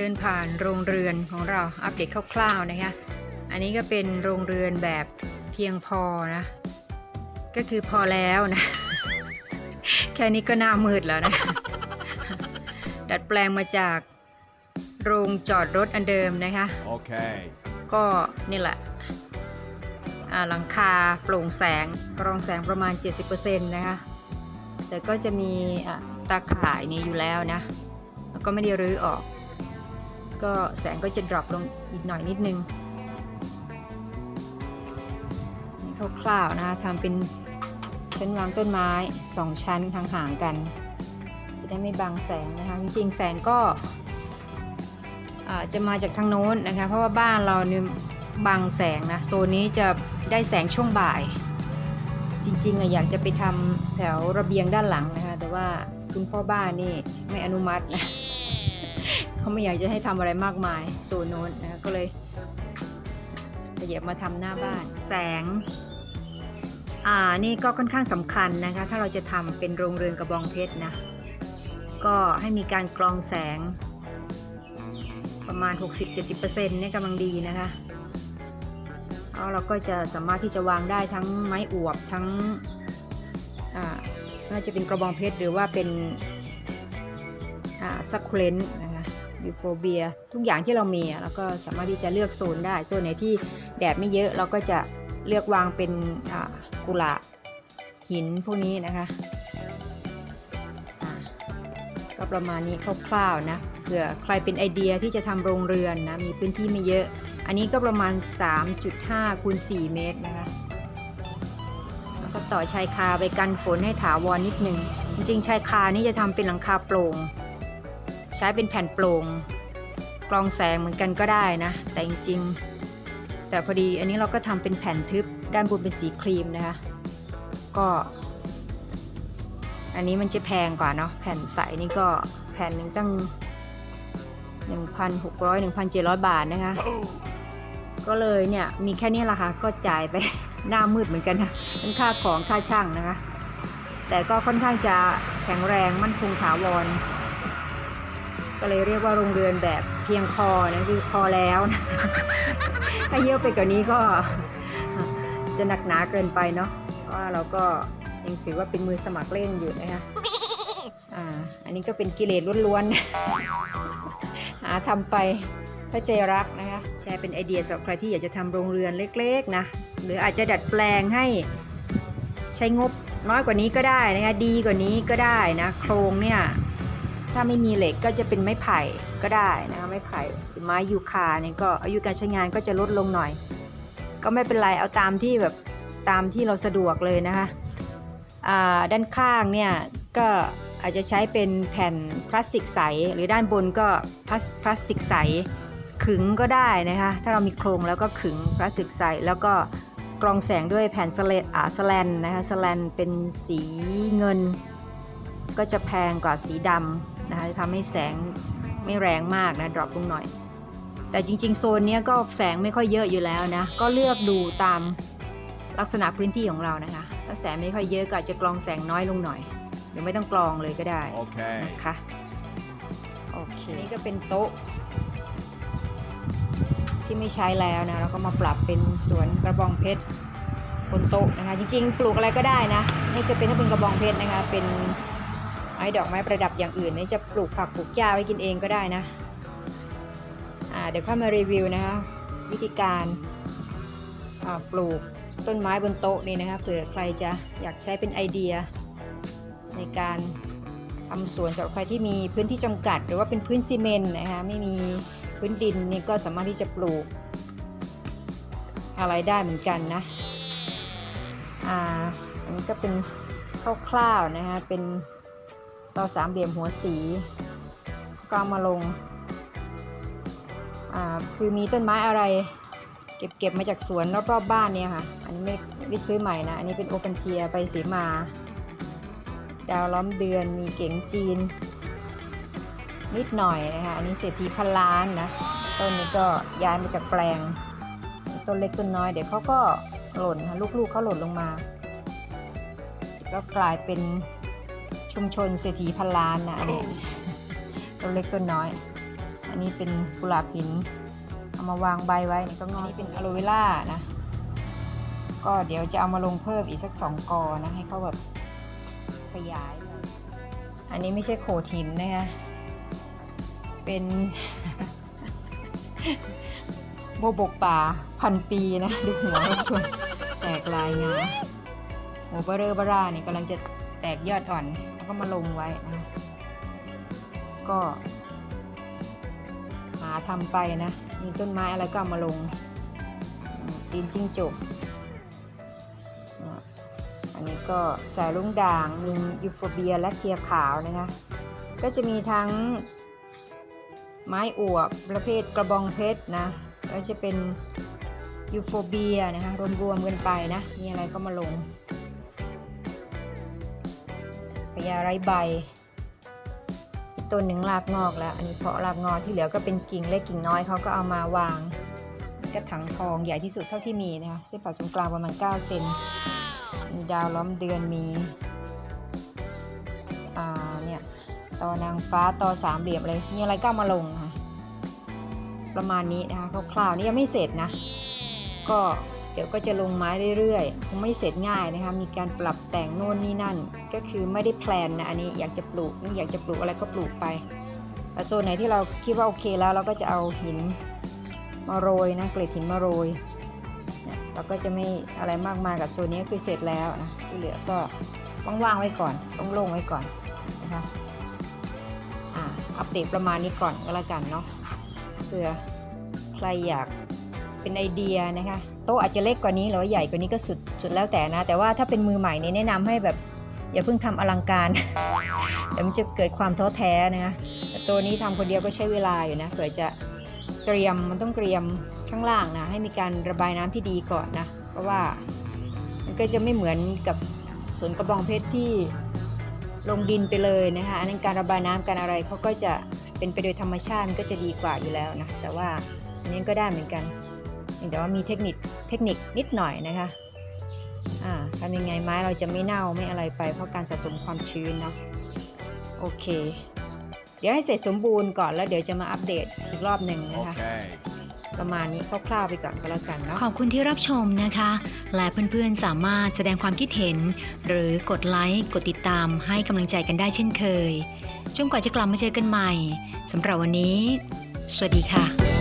เดินผ่านโรงเรือนของเราอัปเดตคร่าวๆนะคะอันนี้ก็เป็นโรงเรือนแบบเพียงพอนะ ก็คือพอแล้วนะ แค่นี้ก็หน้ามืดแล้วนะ ดัดแปลงมาจากโรงจอดรถอันเดิมนะคะ Okay. ก็นี่แหละอ่าหลังคาโปร่งแสงกรองแสงประมาณ 70%นะคะ แต่ก็จะมีอะตาข่ายนี้อยู่แล้วนะ แล้วก็ไม่ได้รื้อออก ก็แสงก็จะดรอปลงอีกหน่อยนิดนึงนี่คร่าวๆนะคะทำเป็นชั้นวางต้นไม้ 2 ชั้นห่างๆกัน จะได้ไม่บังแสงนะคะ จริงๆ แสงก็จะมาจากทางโน้นนะคะ เพราะว่าบ้านเราเนี่ยบังแสงนะโซนนี้จะได้แสงช่วงบ่าย จริงๆอะอยากจะไปทำแถวระเบียงด้านหลังนะคะ แต่ว่าคุณพ่อบ้านนี่ไม่อนุมัตินะ เขาไม่อยากจะให้ทำอะไรมากมายโซนโน้นนะคะก็เลยขยับมาทำหน้าบ้านแสงอ่านี่ก็ค่อนข้างสำคัญนะคะ ถ้าเราจะทำเป็นโรงเรือนกระบองเพชรนะก็ให้มีการกรองแสง ประมาณ 60-70%เนี่ยกำลังดีนะคะแล้วเราก็จะสามารถที่จะวางได้ทั้งไม้อวบทั้งอาน่าจะเป็นกระบองเพชรหรือว่าเป็นซักคูเลนนะ คะยูโฟเบียทุกอย่างที่เรามีอะเราก็สามารถที่จะเลือกโซนได้ โซนไหนที่แดดไม่เยอะเราก็จะเลือกวางเป็นกุหลาบหินพวกนี้นะคะก็ประมาณนี้คร่าวๆนะเผื่อใครเป็นไอเดียที่จะทำโรงเรือนนะมีพื้นที่ไม่เยอะ อันนี้ก็ประมาณ 3.5คูณ4เมตรนะคะแล้วก็ต่อชายคาไปกันฝนให้ถาวรนิดนึง จริงๆชายคานี่จะทำเป็นหลังคาโปร่ง ใช้เป็นแผ่นโปร่งกรองแสงเหมือนกันก็ได้นะ แต่จริงๆ แต่พอดีอันนี้เราก็ทำเป็นแผ่นทึบด้านบนเป็นสีครีมนะคะ ก็ อันนี้มันจะแพงกว่าเนาะแผ่นใสนี่ก็แผ่นหนึ่งตั้ง 1,600 1,700 บาทนะคะ ก็เลยเนี่ย มีแค่นี้ละค่ะ ก็จ่ายไป หน้ามืดเหมือนกันนะทั้งค่าของค่าช่างนะคะ แต่ก็ค่อนข้างจะแข็งแรงมั่นคงถาวร ก็เลยเรียกว่าโรงเรือนแบบเพียงพอนะคือพอแล้วนะถ้าเยอะไปกว่านี้ก็จะหนักหนาเกินไปเนาะเพราะว่าเราก็ยังถือว่าเป็นมือสมัครเล่นอยู่นะคะอ่าอันนี้ก็เป็นกิเลสล้วนๆหาทำไปถ้าใจรักนะคะแชร์เป็นไอเดียสำหรับใครที่อยากจะทำโรงเรือนเล็กๆนะหรืออาจจะดัดแปลงให้ใช้งบน้อยกว่านี้ก็ได้นะคะดีกว่านี้ก็ได้นะโครงเนี่ย ถ้าไม่มีเหล็กก็จะเป็นไม้ไผ่ก็ได้นะคะไม้ไผ่หรือไม้ยูคาเนี่ยก็อายุการใช้งานก็จะลดลงหน่อย ก็ไม่เป็นไรเอาตามที่แบบตามที่เราสะดวกเลยนะคะด้านข้างเนี่ยก็อาจจะใช้เป็นแผ่นพลาสติกใส หรือด้านบนก็พลาสพลาสติกใสขึงก็ได้นะคะถ้าเรามีโครงแล้วก็ขึงพลาสติกใสแล้วก็กรองแสงด้วยแผ่นสเลดอ่าสแลนนะคะสแลนเป็นสีเงิน ก็จะแพงกว่าสีดำ นะคะจะทำให้แสงไม่แรงมากนะดรอปลงหน่อย แต่จริง ๆ โซนเนี้ยก็แสงไม่ค่อยเยอะอยู่แล้วนะ ก็เลือกดูตามลักษณะพื้นที่ของเรานะคะ ถ้าแสงไม่ค่อยเยอะก็อาจจะกรองแสงน้อยลงหน่อย หรือไม่ต้องกรองเลยก็ได้ Okay. นะคะโอเคนี่ก็เป็นโต๊ะ ที่ไม่ใช้แล้วนะเราก็มาปรับเป็นสวนกระบองเพชรบนโต๊ะนะคะ จริง ๆ ปลูกอะไรก็ได้นะไม่จะเป็นถ้าเป็นกระบองเพชรนะคะเป็น ไม้ดอกไม้ประดับอย่างอื่นนี่จะปลูกผักปลูกหญ้าไว้กินเองก็ได้นะเดี๋ยวข้ามารีวิวนะคะ วิธีการปลูกต้นไม้บนโต๊ะนี่นะคะเผื่อใครจะอยากใช้เป็นไอเดีย ในการทำสวนสำหรับใครที่มีพื้นที่จำกัด หรือว่าเป็นพื้นซีเมนต์นะคะไม่มีพื้นดินนี่ก็สามารถที่จะปลูก อะไรได้เหมือนกันนะอ่าอันนี้ก็เป็นคร่าวๆนะคะเป็น ต่อสามเหลี่ยมหัวสีก็ามาลง อ่า คือมีต้นไม้อะไร เก็บเก็บมาจากสวนรอบๆบบ้านเนี่ยค่ะ อันนี้ไม่ไม่ได้ซื้อใหม่นะ อันนี้เป็นโอเปนเทียไปสีมา ดาวล้อมเดือน มีเก๋งจีน นิดหน่อยนะคะ อันนี้เศรษฐีพันล้านนะ ต้นนี้ก็ย้ายมาจากแปลง ต้นเล็กต้นน้อย เดี๋ยวเขาก็หล่นลูกๆเขาหล่นลงมา ก็กลายเป็น ชุมชนเศรษฐีพันล้านนะอันนี้ต้นเล็กต้นน้อย อันนี้เป็นกุหลาบหิน เอามาวางใบไว้นี่ก็งอกนี่เป็นอะโลเวล่านะ ก็เดี๋ยวจะเอามาลงเพิ่มอีกสักสองกอนะ ให้เขาแบบขยายหน่อยอันนี้ไม่ใช่โขดหินนะคะเป็นโบวบกป่าพันปีนะดูหัวทุกคนแตกลายงาหัวเบอเรอเบอร่านี่กำลังจะ แตกยอดอ่อนแล้วก็มาลงไว้นะก็หาทำไปนะ มีต้นไม้อะไรก็ามาลงตีนจิ้งจกอันนี้ก็สายลุงด่าง มียูโฟเบียและเทียขาวนะคะ ก็จะมีทั้งไม้อวบประเภทกระบองเพชรนะแล้วจะเป็นยูโฟเบียนะคะ รวมๆกันไปนะ มีอะไรก็มาลง พญาไรใบต้นหนึ่งรากงอกแล้ว อันนี้เพาะรากงอกที่เหลือก็เป็นกิ่งเล็กกิ่งน้อยเขาก็เอามาวาง กระถางทองใหญ่ที่สุดเท่าที่มีนะคะเส้นผ่าศูนย์กลางประมาณ 9 เซนมีดาวล้อมเดือนมีอ่าเนี่ยต่อนางฟ้าต่อสามเหลี่ยมเลยมีอะไรก็เอามาลงค่ะประมาณนี้นะคะคร่าวๆนี่ยังไม่เสร็จนะ ก็ เดี๋ยวก็จะลงไม้เรื่อยๆคงไม่เสร็จง่ายนะคะ มีการปรับแต่งโน่นนี่นั่น ก็คือไม่ได้แพลนนะอันนี้อยากจะปลูกนึกอยากจะปลูกอะไรก็ปลูกไปแต่โซนไหนที่เราคิดว่าโอเคแล้วเราก็จะเอาหินมาโรยนะเกล็ดหินมาโรยเนี่ยเราก็จะไม่อะไรมากมายกับโซนนี้คือเสร็จแล้วนะที่เหลือก็ว่างๆไว้ก่อนโล่งๆไว้ก่อนนะคะอ่าอัปเดตประมาณนี้ก่อนก็แล้วกันเนาะเผื่อใครอยากเป็นไอเดียนะคะ โต๊ะอาจจะเล็กกว่านี้หรือใหญ่กว่านี้ก็สุดสุดแล้วแต่นะ แต่ว่าถ้าเป็นมือใหม่เนี่ยแนะนำให้แบบอย่าเพิ่งทำอลังการเดี๋ยวมันจะเกิดความท้อแท้นะคะแต่ตัวนี้ทำคนเดียวก็ใช้เวลาอยู่นะเผื่อจะเตรียมมันต้องเตรียมข้างล่างนะให้มีการระบายน้ำที่ดีก่อนนะเพราะว่ามันก็จะไม่เหมือนกับสวนกระบองเพชรที่ลงดินไปเลยนะคะอันนั้นการระบายน้ำการอะไรเขาก็จะเป็นไปโดยธรรมชาติก็จะดีกว่าอยู่แล้วนะแต่ว่าอันนี้ก็ได้เหมือนกัน แต่ว่ามีเทคนิคเทคนิคนิดหน่อยนะคะอ่าทำยังไงไม้เราจะไม่เน่าไม่อะไรไปเพราะการสะสมความชื้นเนาะโอเค เดี๋ยวให้เสร็จสมบูรณ์ก่อนแล้วเดี๋ยวจะมาอัปเดตอีกรอบหนึ่งนะคะ Okay. ประมาณนี้คร่าวๆไปก่อนก็แล้วกันเนาะขอบคุณที่รับชมนะคะ และเพื่อนๆสามารถแสดงความคิดเห็น หรือกดไลค์กดติดตามให้กำลังใจกันได้เช่นเคยจนกว่าจะกลับมาเจอกันใหม่สำหรับวันนี้ สวัสดีค่ะ